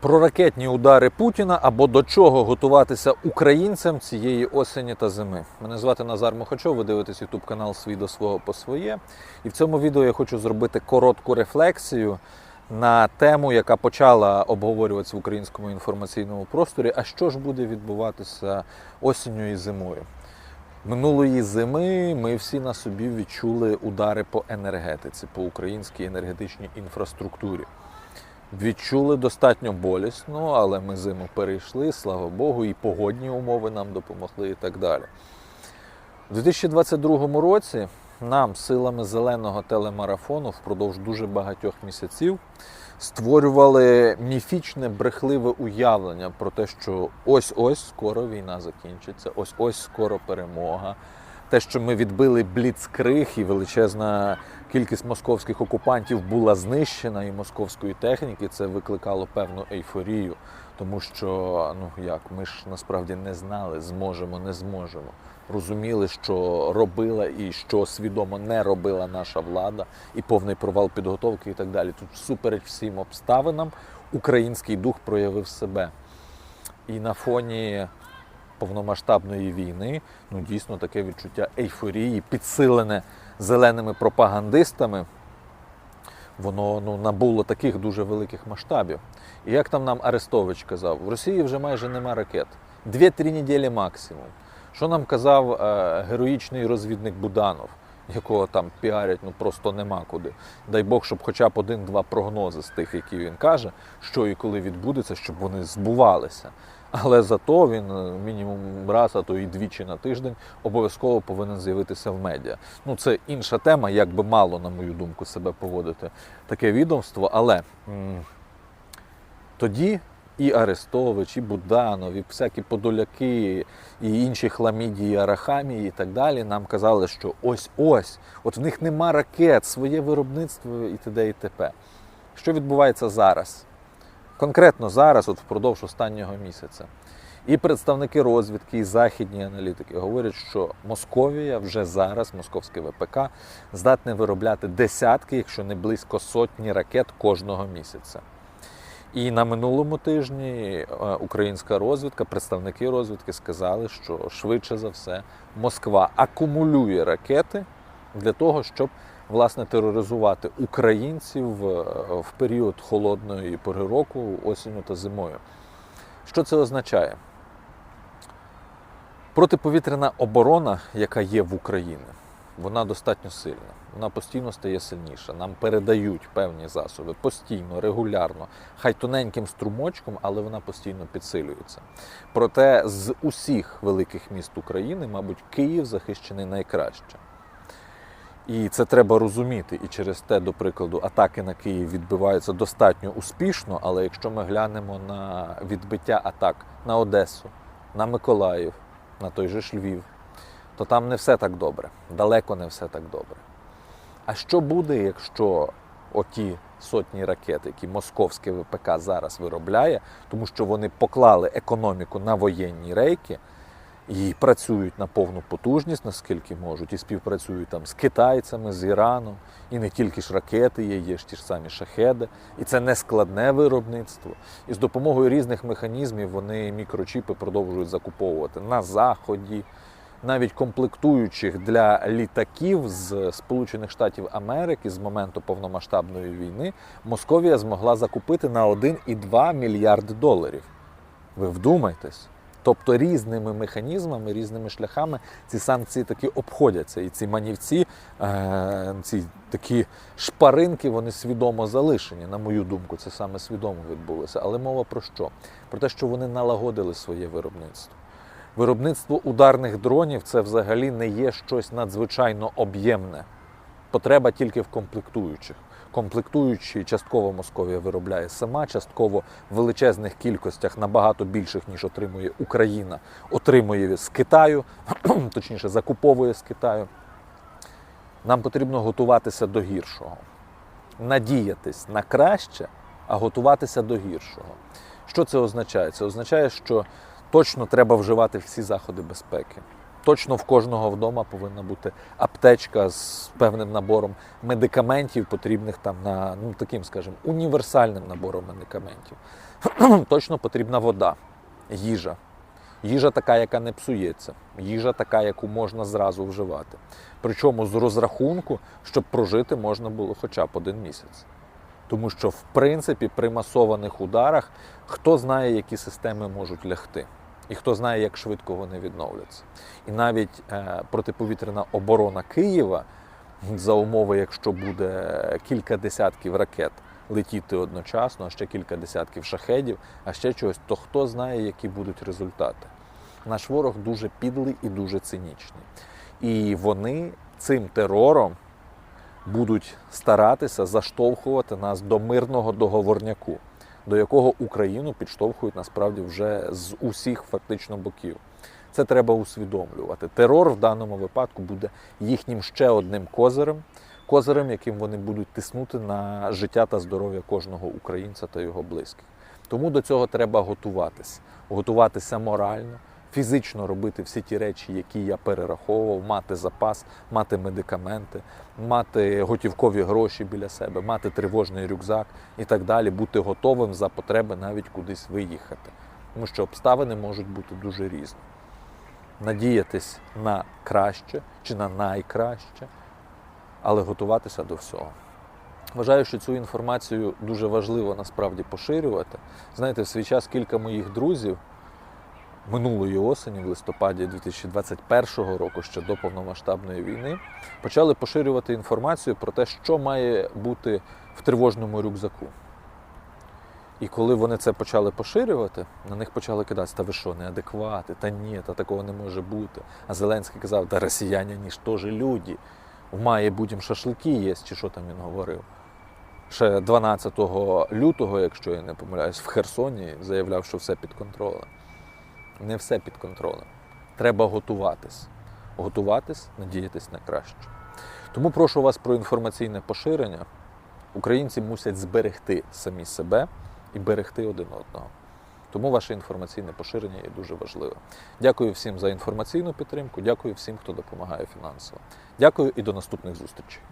Про ракетні удари Путіна або до чого готуватися українцям цієї осені та зими. Мене звати Назар Мохачов, ви дивитесь YouTube канал Свій до свого по своє. І в цьому відео я хочу зробити коротку рефлексію на тему, яка почала обговорюватися в українському інформаційному просторі. А що ж буде відбуватися осінню і зимою? Минулої зими ми всі на собі відчули удари по енергетиці, по українській енергетичній інфраструктурі. Відчули достатньо болісно, але ми зиму перейшли, слава Богу, і погодні умови нам допомогли і так далі. У 2022 році нам силами зеленого телемарафону впродовж дуже багатьох місяців створювали міфічне брехливе уявлення про те, що ось-ось скоро війна закінчиться, ось-ось скоро перемога. Те, що ми відбили бліцкриг і величезна кількість московських окупантів була знищена, і московської техніки це викликало певну ейфорію, тому що ну як ми ж насправді не знали, зможемо, не зможемо. Розуміли, що робила і що свідомо не робила наша влада, і повний провал підготовки, і так далі. Тут всупереч всім обставинам український дух проявив себе. І на фоні повномасштабної війни ну дійсно таке відчуття ейфорії, підсилене зеленими пропагандистами, воно ну, набуло таких дуже великих масштабів. І як там нам Арестович казав, в Росії вже майже нема ракет. Дві-три неділі максимум. Що нам казав е, героїчний розвідник Буданов, якого там піарять ну просто нема куди. Дай Бог, щоб хоча б один-два прогнози з тих, які він каже, що і коли відбудеться, щоб вони збувалися. Але зато він е, мінімум раз, а то і двічі на тиждень обов'язково повинен з'явитися в медіа. Ну це інша тема, як би мало, на мою думку, себе поводити таке відомство. Але м, тоді і Арестович, і Буданов, і всякі подоляки, і інші хламідії, Арахамії і так далі нам казали, що ось-ось, от в них нема ракет, своє виробництво і т.д. і т.п. Що відбувається зараз? Конкретно зараз, от впродовж останнього місяця. І представники розвідки, і західні аналітики говорять, що Московія вже зараз, московське ВПК, здатне виробляти десятки, якщо не близько сотні ракет кожного місяця. І на минулому тижні е, українська розвідка, представники розвідки сказали, що швидше за все Москва акумулює ракети для того, щоб власне тероризувати українців е, в період холодної пори року, осінню та зимою. Що це означає? Протиповітряна оборона, яка є в Україні, вона достатньо сильна. Вона постійно стає сильніша. Нам передають певні засоби постійно, регулярно, хай тоненьким струмочком, але вона постійно підсилюється. Проте з усіх великих міст України, мабуть, Київ захищений найкраще. І це треба розуміти. І через те, до прикладу, атаки на Київ відбиваються достатньо успішно. Але якщо ми глянемо на відбиття атак на Одесу, на Миколаїв, на той же ж Львів, то там не все так добре. Далеко не все так добре. А що буде, якщо оті сотні ракет, які московське ВПК зараз виробляє, тому що вони поклали економіку на воєнні рейки і працюють на повну потужність, наскільки можуть, і співпрацюють там з китайцями, з Іраном, і не тільки ж ракети є, є ж ті ж самі шахеди, і це не складне виробництво. І з допомогою різних механізмів вони мікрочіпи продовжують закуповувати на заході навіть комплектуючих для літаків з Сполучених Штатів Америки з моменту повномасштабної війни Московія змогла закупити на 1,2 мільярди доларів. Ви вдумайтесь. Тобто різними механізмами, різними шляхами ці санкції таки обходяться. І ці манівці, е, ці такі шпаринки, вони свідомо залишені. На мою думку, це саме свідомо відбулося. Але мова про що? Про те, що вони налагодили своє виробництво. Виробництво ударних дронів це взагалі не є щось надзвичайно об'ємне. Потреба тільки в комплектуючих. Комплектуючі частково Московія виробляє сама, частково в величезних кількостях, набагато більших, ніж отримує Україна, отримує з Китаю, точніше, закуповує з Китаю. Нам потрібно готуватися до гіршого, надіятись на краще, а готуватися до гіршого. Що це означає? Це означає, що точно треба вживати всі заходи безпеки. Точно в кожного вдома повинна бути аптечка з певним набором медикаментів, потрібних там на ну таким, скажімо, універсальним набором медикаментів. Точно потрібна вода, їжа. Їжа така, яка не псується, їжа така, яку можна зразу вживати. Причому з розрахунку, щоб прожити можна було хоча б один місяць. Тому що, в принципі, при масованих ударах хто знає, які системи можуть лягти, і хто знає, як швидко вони відновляться. І навіть е, протиповітряна оборона Києва за умови, якщо буде кілька десятків ракет летіти одночасно, а ще кілька десятків шахедів, а ще чогось, то хто знає, які будуть результати. Наш ворог дуже підлий і дуже цинічний. І вони цим терором будуть старатися заштовхувати нас до мирного договорняку, до якого Україну підштовхують насправді вже з усіх фактично боків. Це треба усвідомлювати. Терор в даному випадку буде їхнім ще одним козирем, козирем, яким вони будуть тиснути на життя та здоров'я кожного українця та його близьких. Тому до цього треба готуватися, готуватися морально, фізично робити всі ті речі, які я перераховував, мати запас, мати медикаменти, мати готівкові гроші біля себе, мати тривожний рюкзак і так далі, бути готовим за потреби навіть кудись виїхати. Тому що обставини можуть бути дуже різні. Надіятись на краще чи на найкраще, але готуватися до всього. Вважаю, що цю інформацію дуже важливо насправді поширювати. Знаєте, в свій час кілька моїх друзів минулої осені, в листопаді 2021 року, ще до повномасштабної війни, почали поширювати інформацію про те, що має бути в тривожному рюкзаку. І коли вони це почали поширювати, на них почали кидатися, та ви що, неадеквати, та ні, та такого не може бути. А Зеленський казав, та росіяни ні ж теж люди. В маї будемо шашлики їсти, чи що там він говорив. Ще 12 лютого, якщо я не помиляюсь, в Херсоні заявляв, що все під контролем. Не все під контролем. Треба готуватись. Готуватись, надіятись на краще. Тому прошу вас про інформаційне поширення. Українці мусять зберегти самі себе і берегти один одного. Тому ваше інформаційне поширення є дуже важливе. Дякую всім за інформаційну підтримку. Дякую всім, хто допомагає фінансово. Дякую і до наступних зустрічей.